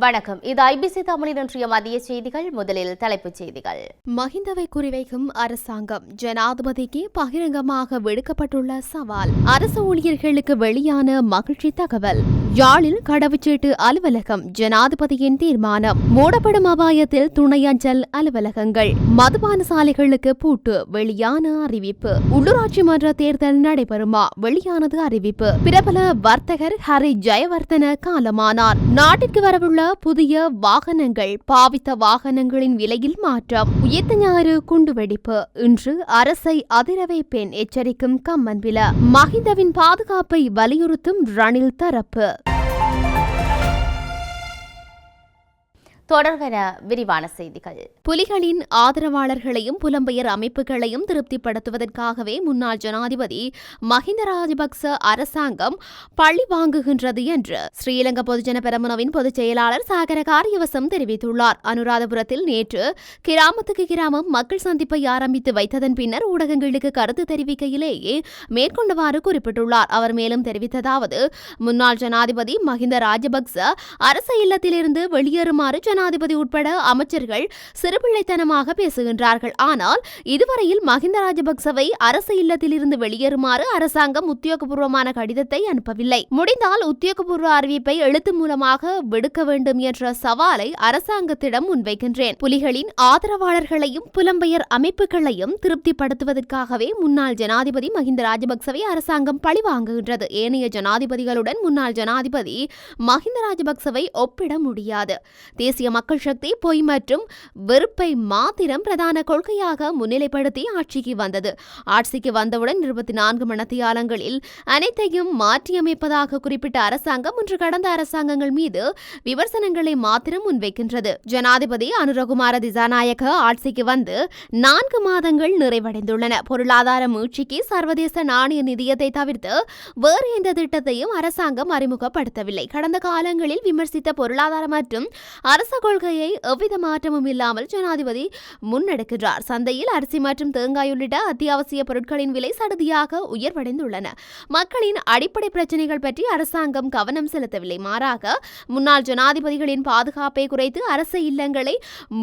வணக்கம். இது ஐபிசி தமிழின் இன்றைய மதிய செய்திகள். முதலில் தலைப்புச் செய்திகள். மஹிந்தவை குறிவைக்கும் அரசாங்கம் ஜனாதிபதிக்கு பகிரங்கமாக விடுக்கப்பட்டுள்ள சவால். அரசு ஊழியர்களுக்கு வெளியான மகிழ்ச்சி தகவல். யாழில் கடவுச்சீட்டு அலுவலகம் ஜனாதிபதியின் தீர்மானம். மூடப்படும் அபாயத்தில் துணை அஞ்சல் அலுவலகங்கள். மதுபான சாலைகளுக்கு பூட்டு வெளியான அறிவிப்பு. உள்ளூராட்சி மன்ற தேர்தல் நடைபெறுமா? வெளியானது அறிவிப்பு. பிரபல வர்த்தகர் ஹரி ஜெயவர்தன காலமானார். நாட்டிற்கு வரவுள்ள புதிய வாகனங்கள் பாவித்த வாகனங்களின் விலையில் மாற்றம் உயிர்த்த ஞாயிறு குண்டுவெடிப்பு. இன்று அரசை அதிரவை பெண் எச்சரிக்கும் கம்மன்வில மஹிந்தவின் பாதுகாப்பை வலியுறுத்தும் ரணில் தரப்பு. தொடர்கன விரிவான செய்திகள். புலிகளின் ஆதரவாளர்களையும் புலம்பெயர் அமைப்புகளையும் திருப்திப்படுத்துவதற்காகவே முன்னாள் ஜனாதிபதி மஹிந்த ராஜபக்ச அரசாங்கம் பழி வாங்குகின்றது என்று ஸ்ரீலங்கா பொதுஜன பெரமுனவின் பொதுச் செயலாளர் சாகர காரியவசம் தெரிவித்துள்ளார். அனுராதபுரத்தில் நேற்று கிராமத்துக்கு கிராமம் மக்கள் சந்திப்பை ஆரம்பித்து வைத்ததன் பின்னர் ஊடகங்களுக்கு கருத்து தெரிவிக்கையிலேயே மேற்கொண்டவாறு குறிப்பிட்டுள்ளார். அவர் மேலும் தெரிவித்ததாவது முன்னாள் ஜனாதிபதி மஹிந்த ராஜபக்ச அரச இல்லத்திலிருந்து வெளியேறுமாறு ஜன சேனாதிபதி உட்பட அமைச்சர்கள் சிறுபிள்ளைத்தனமாக பேசுகின்றார்கள். ஆனால் இதுவரையில் மஹிந்த ராஜபக்சவை அரசு இல்லத்திலிருந்து வெளியேறுமாறு அரசாங்கம் உத்தியோகபூர்வமான கடிதத்தை அனுப்பவில்லை. முடிந்தால் உத்தியோகபூர்வ அறிவிப்பை எழுத்து மூலமாக விடுக்க வேண்டும் என்ற சவாலை அரசாங்கத்திடம் முன்வைக்கின்றேன். புலிகளின் ஆதரவாளர்களையும் புலம்பெயர் அமைப்புகளையும் திருப்திப்படுத்துவதற்காகவே முன்னாள் ஜனாதிபதி மஹிந்த ராஜபக்சவை அரசாங்கம் பழிவாங்குகின்றது ஏனைய ஜனாதிபதிகளுடன் முன்னாள் ஜனாதிபதி மஹிந்த ராஜபக்சவை ஒப்பிட முடியாது. தேசிய மக்கள் சக்தி பொய் மற்றும் வெறுப்பை மாத்திரம் பிரதான கொள்கையாக முன்னிலைப்படுத்தி ஆட்சிக்கு வந்தது. ஆட்சிக்கு வந்தவுடன் இருபத்தி நான்கு மணத்தியாலங்களில் அனைத்தையும் மாற்றியமைப்பதாக குறிப்பிட்ட அரசாங்கம் இன்று கடந்த அரசாங்கங்கள் மீது விமர்சனங்களை மாத்திரம் முன்வைக்கின்றது. ஜனாதிபதி அனுரகுமார திசாநாயக ஆட்சிக்கு வந்து நான்கு மாதங்கள் நிறைவடைந்துள்ளன. பொருளாதார மீழ்ச்சிக்கு சர்வதேச நாணய நிதியத்தை தவிர்த்து வேறு எந்த திட்டத்தையும் அரசாங்கம் அறிமுகப்படுத்தவில்லை. கடந்த காலங்களில் விமர்சித்த பொருளாதார மற்றும் அரச கொள்கையை எவ்வித மாற்றமும் இல்லாமல் ஜனாதிபதி முன்னெடுக்கின்றார். சந்தையில் அரிசி மற்றும் தேங்காய் உள்ளிட்ட அத்தியாவசிய பொருட்களின் விலை சடுதியாக உயர்வடைந்துள்ளன. மக்களின் அடிப்படை பிரச்சினைகள் பற்றி அரசாங்கம் கவனம் செலுத்தவில்லை. மாறாக முன்னாள் ஜனாதிபதிகளின் பாதுகாப்பை குறைத்து அரசு இல்லங்களை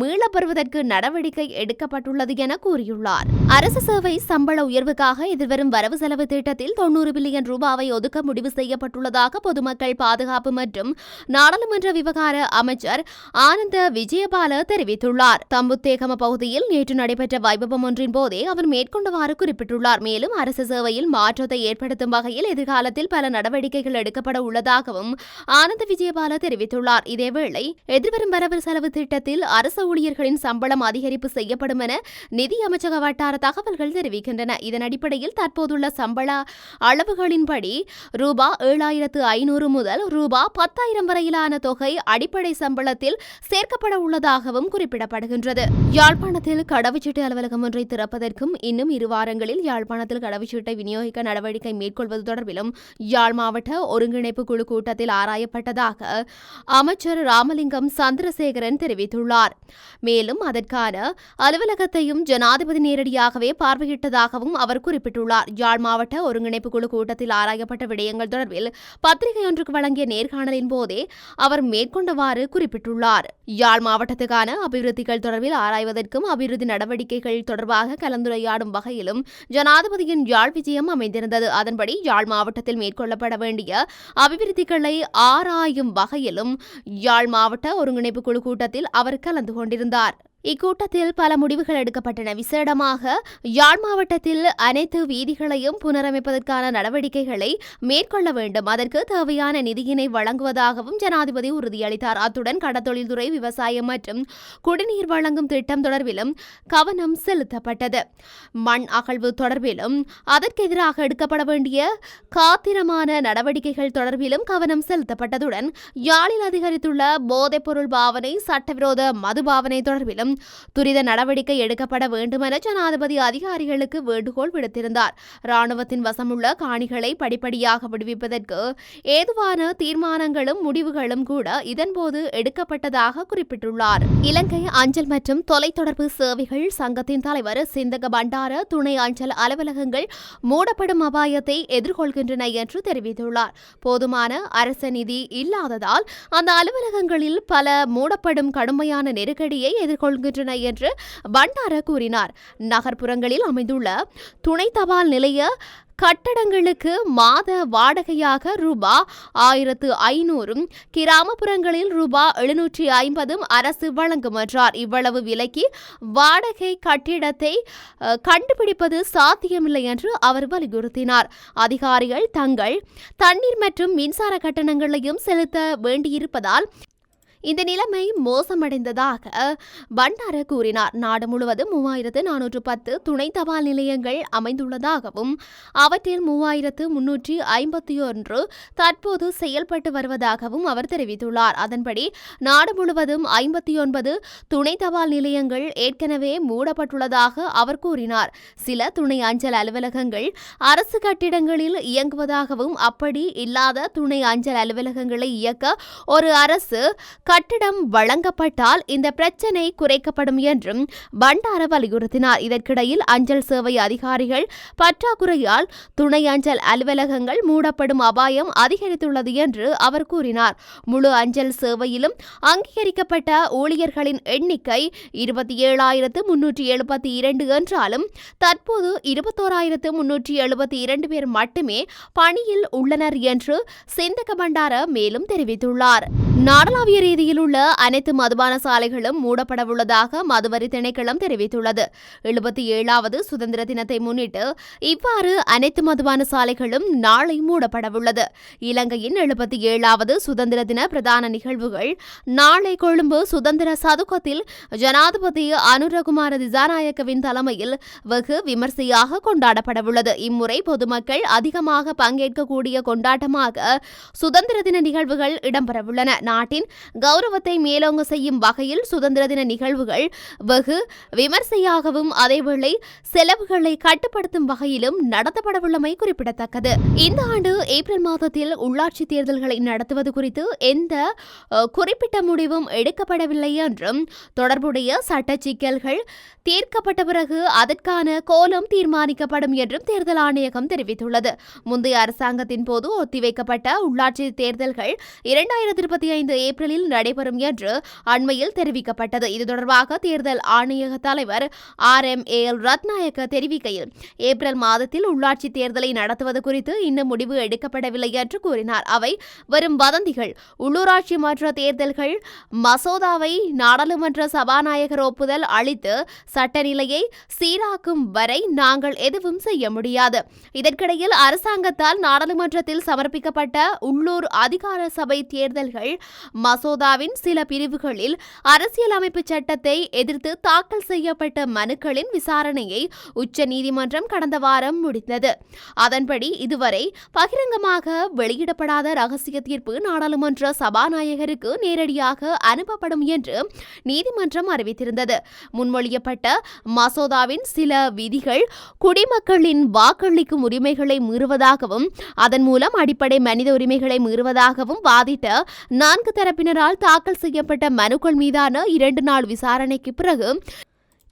மீளப்பெறுவதற்கு நடவடிக்கை எடுக்கப்பட்டுள்ளது என கூறியுள்ளார். அரசு சேவை சம்பள உயர்வுக்காக எதிர்வரும் வரவு செலவு திட்டத்தில் தொண்ணூறு பில்லியன் ரூபாவை ஒதுக்க முடிவு செய்யப்பட்டுள்ளதாக பொதுமக்கள் பாதுகாப்பு மற்றும் நாடாளுமன்ற விவகார அமைச்சர் ஆனந்த விஜயபால தெரிவித்துள்ளார். தம்புத்தேகம பகுதியில் நேற்று நடைபெற்ற வைபவம் ஒன்றின் போதே அவர் மேற்கொண்டவாறு குறிப்பிட்டுள்ளார். மேலும் அரசு சேவையில் மாற்றத்தை ஏற்படுத்தும் வகையில் எதிர்காலத்தில் பல நடவடிக்கைகள் எடுக்கப்பட உள்ளதாகவும் ஆனந்த விஜயபால தெரிவித்துள்ளார். இதேவேளை எதிர்வரும் வரவு செலவு திட்டத்தில் அரசு ஊழியர்களின் சம்பளம் அதிகரிப்பு செய்யப்படும் என நிதி அமைச்சக வட்டார தகவல்கள் தெரிவிக்கின்றன. இதன் அடிப்படையில் தற்போதுள்ள சம்பள அளவுகளின்படி ரூபா ஏழாயிரத்து ஐநூறு முதல் ரூபா பத்தாயிரம் வரையிலான தொகை அடிப்படை சம்பளத்தில் சேர்க்கப்பட உள்ளதாகவும் குறிப்பிடப்படுகின்றது. யாழ்ப்பாணத்தில் கடவுச்சீட்டு அலுவலகம் ஒன்றை திறப்பதற்கும் இன்னும் இரு வாரங்களில் யாழ்ப்பாணத்தில் கடவுச்சீட்டை விநியோகிக்க நடவடிக்கை மேற்கொள்வது தொடர்பிலும் யாழ் மாவட்ட ஒருங்கிணைப்பு குழு கூட்டத்தில் ஆராயப்பட்டதாக அமைச்சர் ராமலிங்கம் சந்திரசேகரன் தெரிவித்துள்ளார். மேலும் அதற்கான அலுவலகத்தையும் ஜனாதிபதி நேரடியாகவே பார்வையிட்டதாகவும் அவர் குறிப்பிட்டுள்ளார். யாழ் மாவட்ட ஒருங்கிணைப்பு குழு கூட்டத்தில் ஆராயப்பட்ட விடயங்கள் தொடர்பில் பத்திரிகை ஒன்றுக்கு வழங்கிய நேர்காணலின் போதே அவர் மேற்கொண்டவாறு குறிப்பிட்டுள்ளார். யாழ் மாவட்டத்துக்கான அபிவிருத்திகள் தொடர்பில் ஆராய்வதற்கும் அபிவிருத்தி நடவடிக்கைகள் தொடர்பாக கலந்துரையாடும் வகையிலும் ஜனாதிபதியின் யாழ் விஜயம் அமைந்திருந்தது. அதன்படி யாழ் மாவட்டத்தில் மேற்கொள்ளப்பட வேண்டிய அபிவிருத்திகளை ஆராயும் வகையிலும் யாழ் மாவட்ட ஒருங்கிணைப்பு குழு கூட்டத்தில் அவர் கலந்து கொண்டிருந்தார். இக்கூட்டத்தில் பல முடிவுகள் எடுக்கப்பட்டன. விசேடமாக யாழ் மாவட்டத்தில் அனைத்து வீதிகளையும் புனரமைப்பதற்கான நடவடிக்கைகளை மேற்கொள்ள வேண்டும். அதற்கு தேவையான நிதியினை வழங்குவதாகவும் ஜனாதிபதி உறுதியளித்தார். அத்துடன் கடத்தொழில்துறை விவசாயம் மற்றும் குடிநீர் வழங்கும் திட்டம் தொடர்பிலும் கவனம் செலுத்தப்பட்டது. மண் அகழ்வு தொடர்பிலும் அதற்கெதிராக எடுக்கப்பட வேண்டிய காத்திரமான நடவடிக்கைகள் தொடர்பிலும் கவனம் செலுத்தப்பட்டதுடன் யாழில் அதிகரித்துள்ள போதைப்பொருள் பாவனை சட்டவிரோத மது பாவனை தொடர்பிலும் துரித நடவடிக்கை எடுக்கப்பட வேண்டுமென ஜனாதிபதி அதிகாரிகளுக்கு வேண்டுகோள் விடுத்திருந்தார். ராணுவத்தின் வசமுள்ள காணிகளை படிப்படியாக விடுவிப்பதற்கு ஏதுவான தீர்மானங்களும் முடிவுகளும் கூட இதன்போது எடுக்கப்பட்டதாக குறிப்பிட்டுள்ளார். இலங்கை அஞ்சல் மற்றும் தொலைத்தொடர்பு சேவைகள் சங்கத்தின் தலைவர் சிந்தக பண்டார துணை அஞ்சல் அலுவலகங்கள் மூடப்படும் அபாயத்தை எதிர்கொள்கின்றன என்று தெரிவித்துள்ளார். போதுமான அரச நிதி இல்லாததால் அந்த அலுவலகங்களில் பல மூடப்படும் கடுமையான நெருக்கடியை கொள்கின்றன என்று பண்டார கூறினார். நகர்ப்புறங்களில் அமைந்துள்ள துணை தபால் நிலைய கட்டடங்களுக்கு மாத வாடகையாக ரூபா ஆயிரத்து ஐநூறும் கிராமப்புறங்களில் ரூபா எழுநூற்றி ஐம்பதும் அரசு வழங்கும் என்றார். இவ்வளவு விலைக்கு வாடகை கட்டிடத்தை கண்டுபிடிப்பது சாத்தியமில்லை என்று அவர் வலியுறுத்தினார். அதிகாரிகள் தங்கள் தண்ணீர் மற்றும் மின்சார கட்டணங்களையும் செலுத்த வேண்டியிருப்பதால் இந்த நிலைமை மோசமடைந்ததாக பண்டார கூறினார். நாடு முழுவதும் மூவாயிரத்து நானூற்று பத்து துணை தபால் நிலையங்கள் அமைந்துள்ளதாகவும் அவற்றில் மூவாயிரத்து முன்னூற்றி ஐம்பத்தி ஒன்று தற்போது செயல்பட்டு வருவதாகவும் அவர் தெரிவித்துள்ளார். அதன்படி நாடு முழுவதும் ஐம்பத்தி ஒன்பது துணை தபால் நிலையங்கள் ஏற்கனவே மூடப்பட்டுள்ளதாக அவர் கூறினார். சில துணை அஞ்சல் அலுவலகங்கள் அரசு கட்டிடங்களில் இயங்குவதாகவும் அப்படி இல்லாத துணை அஞ்சல் அலுவலகங்களை இயக்க ஒரு அரசு கட்டிடம் வழங்கப்பட்டால் இந்த பிரச்சினை குறைக்கப்படும் என்றும் பண்டார வலியுறுத்தினார். இதற்கிடையில் அஞ்சல் சேவை அதிகாரிகள் பற்றாக்குறையால் துணை அஞ்சல் அலுவலகங்கள் மூடப்படும் அபாயம் அதிகரித்துள்ளது என்று அவர் கூறினார். முழு அஞ்சல் சேவையிலும் அங்கீகரிக்கப்பட்ட ஊழியர்களின் எண்ணிக்கை இருபத்தி ஏழாயிரத்து முன்னூற்றி எழுபத்தி இரண்டு என்றாலும் தற்போது இருபத்தோராயிரத்து முன்னூற்றி எழுபத்தி இரண்டு பேர் மட்டுமே பணியில் உள்ளனர் என்று சிந்தக பண்டார மேலும் தெரிவித்துள்ளார். நாடளாவிய ரீதியில் உள்ள அனைத்து மதுபான சாலைகளும் மூடப்படவுள்ளதாக மதுவரி திணைக்களம் தெரிவித்துள்ளது. எழுபத்தி ஏழாவது சுதந்திர தினத்தை முன்னிட்டு இவ்வாறு அனைத்து மதுபான சாலைகளும் நாளை மூடப்படவுள்ளது. இலங்கையின் எழுபத்தி ஏழாவது சுதந்திர தின பிரதான நிகழ்வுகள் நாளை கொழும்பு சுதந்திர சதுக்கத்தில் ஜனாதிபதி அனுரகுமார திசாநாயக்கவின் தலைமையில் வெகு விமர்சையாக கொண்டாடப்படவுள்ளது. இம்முறை பொதுமக்கள் அதிகமாக பங்கேற்கக்கூடிய கொண்டாட்டமாக சுதந்திர தின நிகழ்வுகள் இடம்பெறவுள்ளன. நாட்டின் கௌரவத்தை மேலோங்க செய்யும் வகையில் சுதந்திர தின நிகழ்வுகள் வெகு விமர்சையாகவும் அதேவேளை செலவுகளை கட்டுப்படுத்தும் வகையிலும் நடத்தப்படவுள்ளமை குறிப்பிடத்தக்கது. இந்த ஆண்டு ஏப்ரல் மாதத்தில் உள்ளாட்சி தேர்தல்களை நடத்துவது குறித்து எந்த குறிப்பிட்ட முடிவும் எடுக்கப்படவில்லை என்றும் தொடர்புடைய சட்ட சிக்கல்கள் தீர்க்கப்பட்ட பிறகு அதற்கான கோலம் தீர்மானிக்கப்படும் என்றும் தேர்தல் ஆணையகம் தெரிவித்துள்ளது. முந்தைய அரசாங்கத்தின் போது ஒத்திவைக்கப்பட்ட உள்ளாட்சி தேர்தல்கள் இரண்டாயிரத்தி இருபத்தி பதினைந்து ஏப்ரலில் நடைபெறும் என்று அண்மையில் தெரிவிக்கப்பட்டது. இது தொடர்பாக தேர்தல் ஆணையக தலைவர் R M A L Rathnayake தெரிவிக்கையில் ஏப்ரல் மாதத்தில் உள்ளாட்சி தேர்தலை நடத்துவது குறித்து இன்னும் முடிவு எடுக்கப்படவில்லை என்று கூறினார். அவை வரும் வதந்திகள். உள்ளூராட்சி மன்ற தேர்தல்கள் மசோதாவை நாடாளுமன்ற சபாநாயகர் ஒப்புதல் அளித்து சட்டநிலையை சீராக்கும் வரை நாங்கள் எதுவும் செய்ய முடியாது. இதற்கிடையில் அரசாங்கத்தால் நாடாளுமன்றத்தில் சமர்ப்பிக்கப்பட்ட உள்ளூர் அதிகார சபை தேர்தல்கள் மசோதாவின் சில பிரிவுகளில் அரசியலமைப்பு சட்டத்தை எதிர்த்து தாக்கல் செய்யப்பட்ட மனுக்களின் விசாரணையை உச்ச நீதிமன்றம் கடந்த வாரம் முடித்தது. அதன்படி இதுவரை பகிரங்கமாக வெளியிடப்படாத ரகசிய தீர்ப்பு நாடாளுமன்ற சபாநாயகருக்கு நேரடியாக அனுப்பப்படும் என்று நீதிமன்றம் அறிவித்திருந்தது. முன்மொழியப்பட்ட மசோதாவின் சில விதிகள் குடிமக்களின் வாக்களிக்கும் உரிமைகளை மீறுவதாகவும் அதன் மூலம் அடிப்படை மனித உரிமைகளை மீறுவதாகவும் வாதிட்ட நான்கு தரப்பினரால் தாக்கல் செய்யப்பட்ட மனுக்கள் மீதான இரண்டு நாள் விசாரணைக்கு பிறகு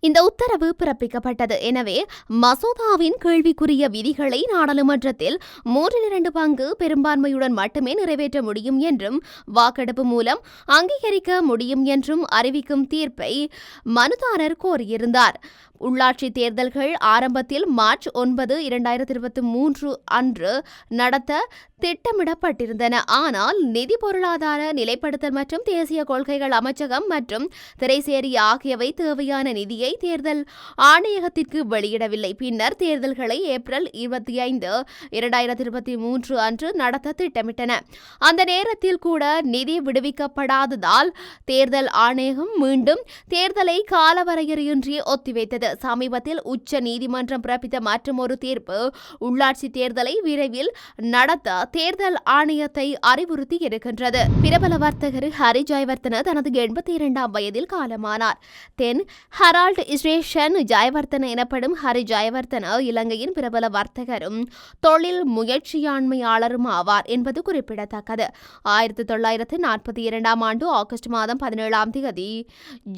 இந்த உத்தரவு பிறப்பிக்கப்பட்டது. எனவே மசோதாவின் கேள்விக்குரிய விதிகளை நாடாளுமன்றத்தில் மூன்றில் இரண்டு பங்கு பெரும்பான்மையுடன் மட்டுமே நிறைவேற்ற முடியும் என்றும் வாக்கெடுப்பு மூலம் அங்கீகரிக்க முடியும் என்றும் அறிவிக்கும் தீர்ப்பை மனுதாரர் கோரியிருந்தார். உள்ளாட்சி தேர்தல்கள் ஆரம்பத்தில் மார்ச் ஒன்பது இரண்டாயிரத்தி இருபத்தி மூன்று அன்று நடத்த திட்டமிடப்பட்டிருந்தன. ஆனால் நிதி பொருளாதார நிலைப்படுத்தல் மற்றும் தேசிய கொள்கைகள் அமைச்சகம் மற்றும் திரைசேரி ஆகியவை தேவையான நிதியை தேர்தல் ஆணையகத்திற்கு வெளியிடவில்லை. பின்னர் தேர்தல்களை ஏப்ரல் இருபத்தி ஐந்து இரண்டாயிரத்தி இருபத்தி மூன்று அன்று நடத்த திட்டமிட்டன. அந்த நேரத்தில் கூட நிதி விடுவிக்கப்படாததால் தேர்தல் ஆணையகம் மீண்டும் தேர்தலை காலவரையறையின்றி ஒத்திவைத்தது. சமீபத்தில் உச்ச நீதிமன்றம் பிறப்பித்த மற்றொரு தீர்ப்பு உள்ளாட்சி தேர்தலை விரைவில் நடத்த தேர்தல் ஆணையத்தை அறிவுறுத்தி இருக்கின்றது. பிரபல வர்த்தகர் ஹரி ஜெயவர்தன தனது எண்பத்தி இரண்டாம் வயதில் காலமானார். தென் ஹரால்ட் இஸ்ரேஷன் ஜெயவர்தன எனப்படும் ஹரி ஜெயவர்தன இலங்கையின் பிரபல வர்த்தகரும் தொழில் முயற்சியாண்மையாளரும் ஆவார் என்பது குறிப்பிடத்தக்கது. ஆயிரத்தி தொள்ளாயிரத்து நாற்பத்தி இரண்டாம் ஆண்டு ஆகஸ்ட் மாதம் பதினேழாம் தேதி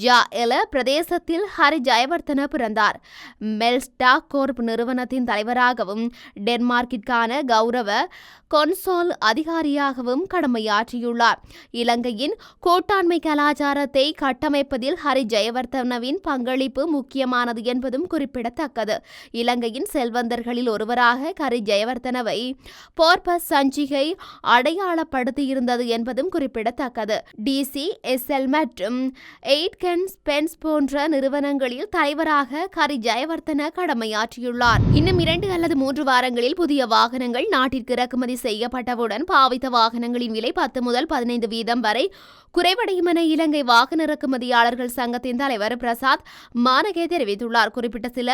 ஜா எல பிரதேசத்தில் ஹரி ஜெயவர்தன பிறந்தார். மெல்ஸ்டா கோர்ப் நிறுவனத்தின் தலைவராகவும் டென்மார்க்கிற்கான கௌரவ கொன்சோல் அதிகாரியாகவும் கடமையாற்றியுள்ளார். இலங்கையின் கூட்டாண்மை கலாச்சாரத்தை கட்டமைப்பதில் ஹரி ஜெயவர்தனவின் பங்களிப்பு முக்கியமானது என்பதும் குறிப்பிடத்தக்கது. இலங்கையின் செல்வந்தர்களில் ஒருவராக கரி ஜெயவர்தனவை போர்பஸ் சஞ்சிகை அடையாளப்படுத்தியிருந்தது என்பதும் குறிப்பிடத்தக்கது. டிசி எஸ்எல் மற்றும் எய்ட்கன் ஸ்பென்ஸ் போன்ற நிறுவனங்களில் தலைவராக கரி ஜெயவர்தன கடமையாற்றியுள்ளார். இன்னும் இரண்டு அல்லது மூன்று வாரங்களில் புதிய வாகனங்கள் நாட்டிற்கு இறக்குமதி செய்யப்பட்டவுடன் பாவித்த வாகனங்களின் விலை பத்து முதல் பதினைந்து வீதம் வரை குறைவடையும் என இலங்கை வாகன இறக்குமதியாளர்கள் சங்கத்தின் தலைவர் பிரசாத் மானகே தெரிவித்துள்ளார். குறிப்பிட்ட சில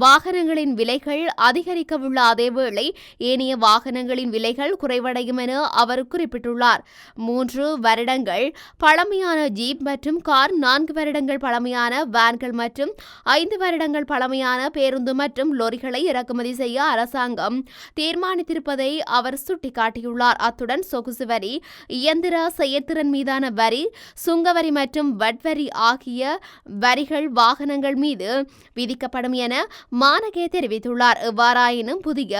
வாகனங்களின் விலைகள் அதிகரிக்கவுள்ள அதேவேளை ஏனைய வாகனங்களின் விலைகள் குறைவடையும் என அவர் குறிப்பிட்டுள்ளார். மூன்று வருடங்கள் பழமையான ஜீப் மற்றும் கார் நான்கு வருடங்கள் பழமையான வேன்கள் மற்றும் ஐந்து வருடங்கள் பழமையான பேருந்து மற்றும் லொரிகளை இறக்குமதி செய்ய அரசாங்கம் தீர்மானித்திருப்பதை அவர் சுட்டிக்காட்டியுள்ளார். அத்துடன் சொகுசு வரி இயந்திர செயற்திறன் மீதான வரி சுங்கவரி மற்றும் வட்வரி ஆகிய வரிகள் வாகன வாகனங்கள் மீது விதிக்கப்படும் என மாணகே தெரிவித்துள்ளார். எவ்வாறாயினும் புதிய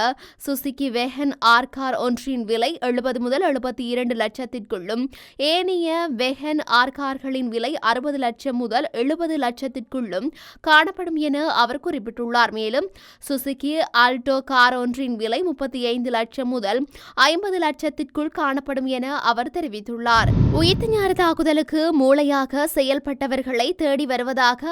சுசுகி வெஹன் ஆர் கார் ஒன்றின் விலை எழுபது முதல் எழுபத்தி இரண்டு லட்சத்திற்குள்ளும் ஏனைய வெஹன் ஆர் கார்களின் விலை அறுபது லட்சம் முதல் எழுபது லட்சத்திற்குள்ளும் காணப்படும் என அவர் குறிப்பிட்டுள்ளார். மேலும் சுசுகி ஆல்டோ கார் ஒன்றின் விலை முப்பத்தி ஐந்து லட்சம் முதல் ஐம்பது லட்சத்திற்குள் காணப்படும் என அவர் தெரிவித்துள்ளார். உயிர்த்து ஞாறு தாக்குதலுக்கு மூளையாக செயல்பட்டவர்களை தேடி வருவதாக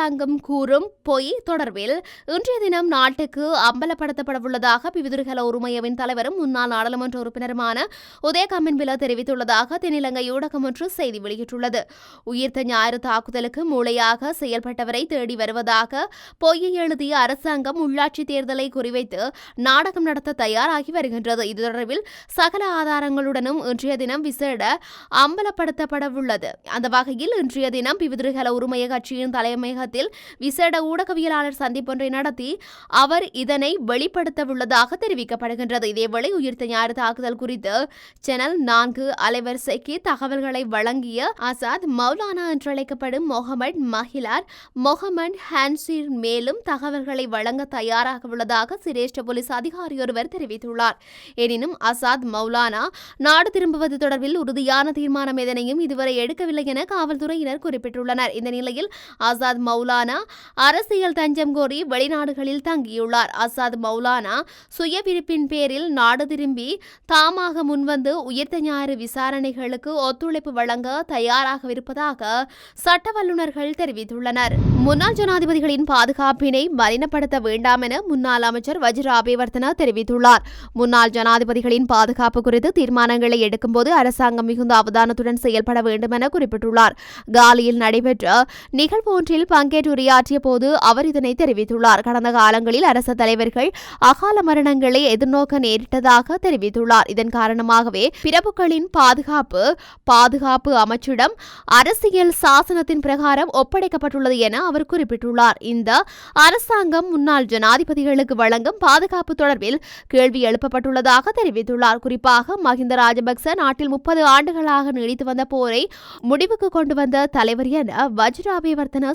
அரசாங்கம் கூறும் பொய் தொடர்பில் இன்றைய தினம் நாட்டுக்கு அம்பலப்படுத்தப்படவுள்ளதாக பிவிதுர்கல உரிமையவின் தலைவரும் முன்னாள் நாடாளுமன்ற உறுப்பினருமான உதய தெரிவித்துள்ளதாக தென்னிலங்கை ஊடகம் ஒன்று செய்தி வெளியிட்டுள்ளது. உயிர்த்த ஞாயிறு தாக்குதலுக்கு மூளையாக செயல்பட்டவரை தேடி வருவதாக பொய்யை எழுதிய அரசாங்கம் உள்ளாட்சி தேர்தலை குறிவைத்து நாடகம் நடத்த தயாராகி வருகின்றது. இது தொடர்பில் சகல ஆதாரங்களுடனும் இன்றைய தினம் விசேட அம்பலப்படுத்தப்படவுள்ளது. அந்த வகையில் இன்றைய தினம் பிவிதிருகல உரிமைய கட்சியின் நேரத்தில் விசேட ஊடகவியலாளர் சந்திப்பொன்றை நடத்தி அவர் இதனை வெளிப்படுத்தவுள்ளதாக தெரிவிக்கப்படுகின்றது. இதேவேளை உயிர்த்த ஞாயிறு தாக்குதல் குறித்து சேனல் நான்கு அலைவரிசைக்கு தகவல்களை வழங்கிய ஆசாத் மௌலானா என்றழைக்கப்படும் மொஹமட் மஹிலார் மொஹமட் ஹான்சீர் மேலும் தகவல்களை வழங்க தயாராக உள்ளதாக சிரேஷ்ட போலீஸ் அதிகாரி ஒருவர் தெரிவித்துள்ளார். எனினும் அசாத் மௌலானா நாடு திரும்புவது தொடர்பில் உறுதியான தீர்மானம் எதனையும் இதுவரை எடுக்கவில்லை என காவல்துறையினர் குறிப்பிட்டுள்ளனர். இந்த நிலையில் ஆசாத் மௌலானா அரசியல் தஞ்சம் கோரி வெளிநாடுகளில் தங்கியுள்ளார். அசாத் மௌலானா சுயவிருப்பின் பேரில் நாடு திரும்பி தாமாக முன்வந்து உயிர்த்த ஞாயிறு விசாரணைகளுக்கு ஒத்துழைப்பு வழங்க தயாராக இருப்பதாக சட்ட வல்லுநர்கள் தெரிவித்துள்ளனர். முன்னாள் ஜனாதிபதிகளின் பாதுகாப்பினை மலினப்படுத்த வேண்டாம் என முன்னாள் அமைச்சர் வஜ்ர தெரிவித்துள்ளார். முன்னாள் ஜனாதிபதிகளின் பாதுகாப்பு குறித்து தீர்மானங்களை எடுக்கும்போது அரசாங்கம் மிகுந்த அவதானத்துடன் செயல்பட வேண்டும் என குறிப்பிட்டுள்ளார். காலியில் நடைபெற்ற நிகழ்வு ஒன்றில் பங்கு பங்கேற்று உரையாற்றிய போது அவர் இதனை தெரிவித்துள்ளார். கடந்த காலங்களில் அரச தலைவர்கள் அகால மரணங்களை எதிர்நோக்க நேரிட்டதாக தெரிவித்துள்ளார். இதன் காரணமாகவே பிரபுக்களின் பாதுகாப்பு பாதுகாப்பு அமைச்சிடம் அரசியல் சாசனத்தின் பிரகாரம் ஒப்படைக்கப்பட்டுள்ளது என அவர் குறிப்பிட்டுள்ளார். இந்த அரசாங்கம் முன்னாள் ஜனாதிபதிகளுக்கு வழங்கும் பாதுகாப்பு தொடர்பில் கேள்வி எழுப்பப்பட்டுள்ளதாக தெரிவித்துள்ளார். குறிப்பாக மஹிந்த ராஜபக்ச நாட்டில் முப்பது ஆண்டுகளாக நீடித்து வந்த போரை முடிவுக்கு கொண்டு வந்த தலைவர் என வஜ்ராபிவர்த்தன